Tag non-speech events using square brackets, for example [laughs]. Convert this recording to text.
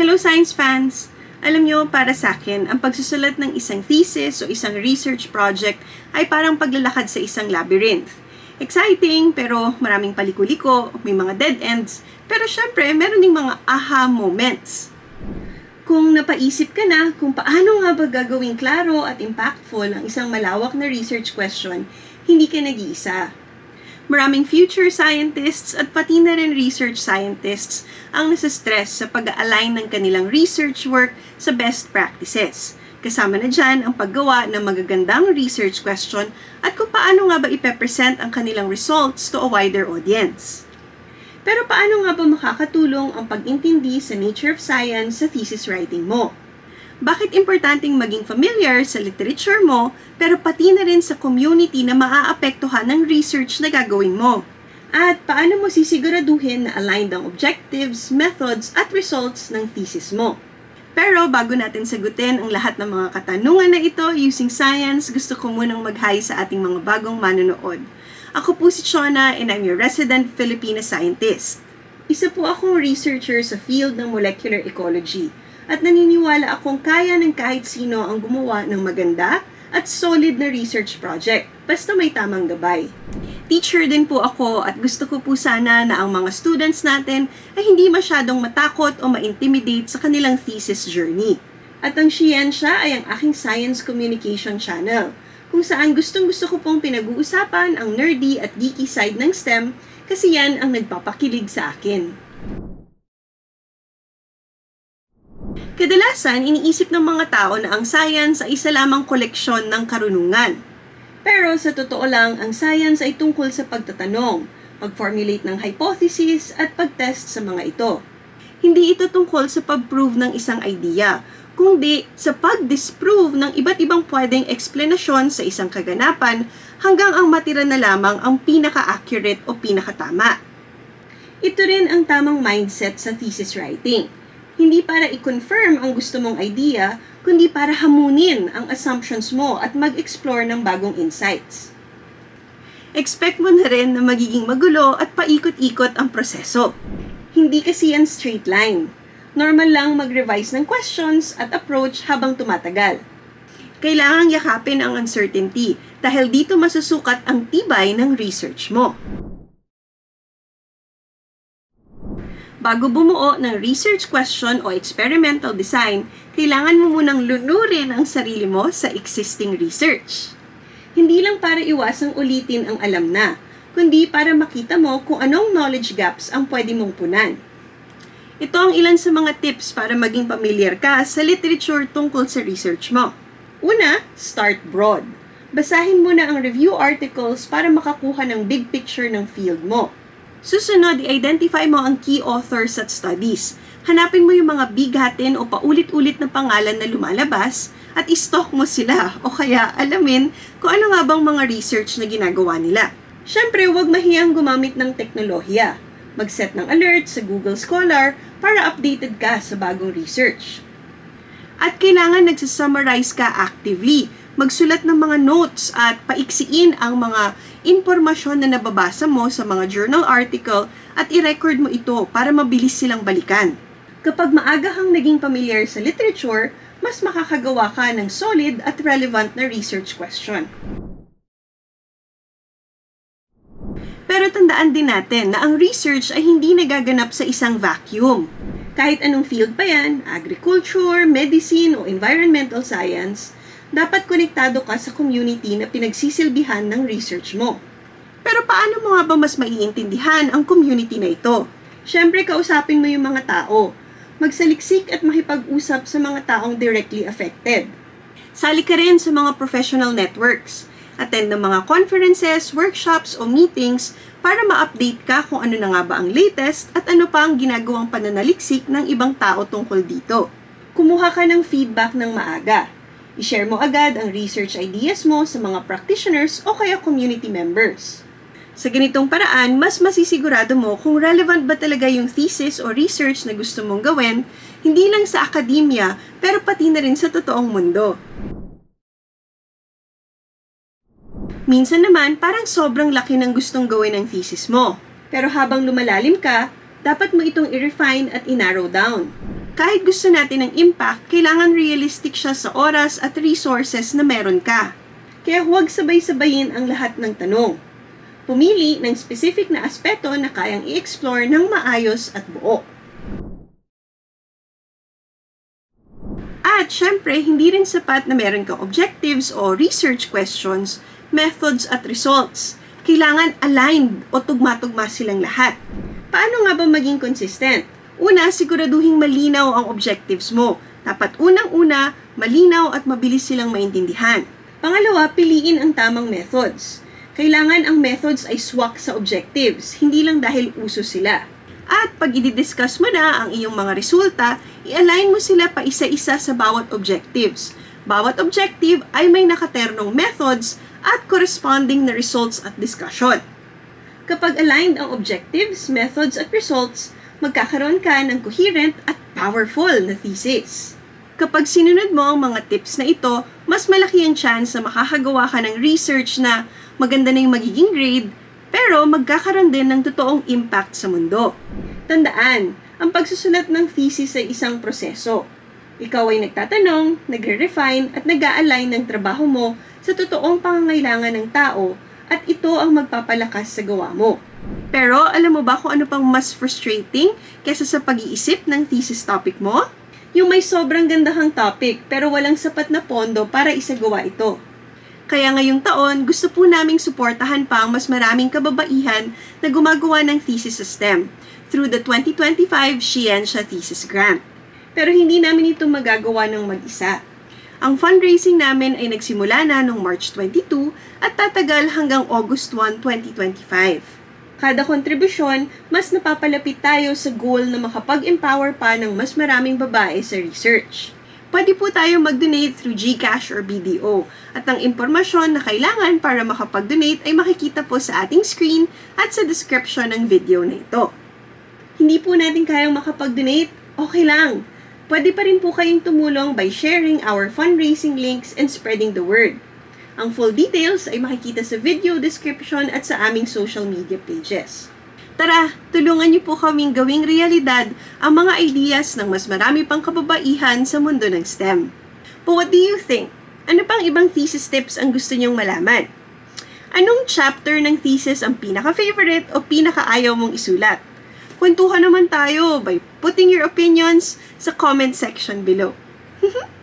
Hello science fans! Alam nyo, para sa akin, ang pagsusulat ng isang thesis o isang research project ay parang paglalakad sa isang labyrinth. Exciting, pero maraming palikuliko, may mga dead ends, pero syempre, meron ding mga aha moments. Kung napaisip ka na kung paano nga ba gagawing klaro at impactful ang isang malawak na research question, hindi ka nag-iisa. Maraming future scientists at pati na rin research scientists ang nasa-stress sa pag-align ng kanilang research work sa best practices. Kasama na dyan ang paggawa ng magagandang research question at kung paano nga ba ipepresent ang kanilang results to a wider audience. Pero paano nga ba makakatulong ang pag-intindi sa nature of science sa thesis writing mo? Bakit importanteng maging familiar sa literature mo, pero pati na rin sa community na maaapektuhan ng research na gagawin mo? At paano mo sisiguraduhin na aligned ang objectives, methods, at results ng thesis mo? Pero bago natin sagutin ang lahat ng mga katanungan na ito using science, gusto ko munang mag-hi sa ating mga bagong manonood. Ako po si Chona and I'm your resident Filipina scientist. Isa po akong researcher sa field ng molecular ecology at naniniwala akong kaya ng kahit sino ang gumawa ng maganda at solid na research project, basta may tamang gabay. Teacher din po ako at gusto ko po sana na ang mga students natin ay hindi masyadong matakot o ma-intimidate sa kanilang thesis journey. At ang Siyensya ay ang aking science communication channel, kung saan gustong gusto ko pong pinag-uusapan ang nerdy at geeky side ng STEM kasi yan ang nagpapakilig sa akin. Kadalasan, iniisip ng mga tao na ang science ay isa lamang koleksyon ng karunungan. Pero sa totoo lang, ang science ay tungkol sa pagtatanong, pag-formulate ng hypothesis at pag-test sa mga ito. Hindi ito tungkol sa pag-prove ng isang idea, kundi sa pag-disprove ng iba't ibang pwedeng eksplanasyon sa isang kaganapan hanggang ang matira na lamang ang pinaka-accurate o pinakatama. Ito rin ang tamang mindset sa thesis writing – hindi para i-confirm ang gusto mong idea, kundi para hamunin ang assumptions mo at mag-explore ng bagong insights. Expect mo na rin na magiging magulo at paikot-ikot ang proseso. Hindi kasi yan straight line. Normal lang mag-revise ng questions at approach habang tumatagal. Kailangang yakapin ang uncertainty dahil dito masusukat ang tibay ng research mo. Bago bumuo ng research question o experimental design, kailangan mo munang lunurin ang sarili mo sa existing research. Hindi lang para iwasang ulitin ang alam na, kundi para makita mo kung anong knowledge gaps ang pwede mong punan. Ito ang ilan sa mga tips para maging familiar ka sa literature tungkol sa research mo. Una, start broad. Basahin muna ang review articles para makakuha ng big picture ng field mo. Susunod, i-identify mo ang key authors at studies. Hanapin mo yung mga bigatin o paulit-ulit na pangalan na lumalabas at i-stalk mo sila o kaya alamin kung ano nga bang mga research na ginagawa nila. Siyempre, huwag mahiyang gumamit ng teknolohiya. Mag-set ng alert sa Google Scholar para updated ka sa bagong research. At kailangan nagsasummarize ka actively magsulat ng mga notes at paiksiin ang mga impormasyon na nababasa mo sa mga journal article at i-record mo ito para mabilis silang balikan. Kapag maaga kang naging familiar sa literature, mas makakagawa ka ng solid at relevant na research question. Pero tandaan din natin na ang research ay hindi nagaganap sa isang vacuum. Kahit anong field pa yan, agriculture, medicine o environmental science, dapat konektado ka sa community na pinagsisilbihan ng research mo. Pero paano mo nga ba mas maiintindihan ang community na ito? Siyempre, kausapin mo yung mga tao. Magsaliksik at makipag-usap sa mga taong directly affected. Sali ka rin sa mga professional networks. Attend ng mga conferences, workshops o meetings para ma-update ka kung ano na nga ba ang latest at ano pa ang ginagawang pananaliksik ng ibang tao tungkol dito. Kumuha ka ng feedback ng maaga I-share mo agad ang research ideas mo sa mga practitioners o kaya community members. Sa ganitong paraan, mas masisigurado mo kung relevant ba talaga yung thesis o research na gusto mong gawin, hindi lang sa akademya, pero pati na rin sa totoong mundo. Minsan naman, parang sobrang laki ng gustong gawin ng thesis mo. Pero habang lumalalim ka, dapat mo itong i-refine at i-narrow down Kahit gusto natin ng impact, kailangan realistic siya sa oras at resources na meron ka. Kaya huwag sabay-sabayin ang lahat ng tanong. Pumili ng specific na aspeto na kayang i-explore ng maayos at buo. At syempre, hindi rin sapat na meron kang objectives o research questions, methods at results. Kailangan aligned o tugma-tugma silang lahat. Paano nga ba maging consistent? Una, siguraduhin malinaw ang objectives mo. Dapat unang-una, malinaw at mabilis silang maintindihan. Pangalawa, piliin ang tamang methods. Kailangan ang methods ay swak sa objectives, hindi lang dahil uso sila. At pag i-discuss mo na ang iyong mga resulta, i-align mo sila pa isa-isa sa bawat objectives. Bawat objective ay may nakaternong methods at corresponding na results at discussion. Kapag aligned ang objectives, methods at results, magkakaroon ka ng coherent at powerful na thesis. Kapag sinunod mo ang mga tips na ito, mas malaki ang chance na makakagawa ka ng research na maganda na yung magiging grade, pero magkakaroon din ng totoong impact sa mundo. Tandaan, ang pagsusulat ng thesis ay isang proseso. Ikaw ay nagtatanong, nagre-refine at nag align ng trabaho mo sa totoong pangangailangan ng tao at ito ang magpapalakas sa gawa mo. Pero alam mo ba kung ano pang mas frustrating kesa sa pag-iisip ng thesis topic mo? Yung may sobrang gandahang topic pero walang sapat na pondo para isagawa ito. Kaya ngayong taon, gusto po naming suportahan pa ang mas maraming kababaihan na gumagawa ng thesis sa STEM through the 2025 Scientia Thesis Grant. Pero hindi namin ito magagawa ng mag-isa. Ang fundraising namin ay nagsimula na noong March 22 at tatagal hanggang August 1, 2025 kada kontribusyon, mas napapalapit tayo sa goal na makapag-empower pa ng mas maraming babae sa research. Pwede po tayo mag-donate through GCash or BDO at ang impormasyon na kailangan para makapag-donate ay makikita po sa ating screen at sa description ng video na ito. Hindi po natin kayang makapag-donate? Okay lang. Pwede pa rin po kayong tumulong by sharing our fundraising links and spreading the word. Ang full details ay makikita sa video description at sa aming social media pages. Tara, tulungan niyo po kaming gawing realidad ang mga ideas ng mas marami pang kababaihan sa mundo ng STEM. But what do you think? Ano pang ibang thesis tips ang gusto niyong malaman? Anong chapter ng thesis ang pinaka-favorite o pinaka-ayaw mong isulat? Kwentuhan naman tayo by putting your opinions sa comment section below. [laughs]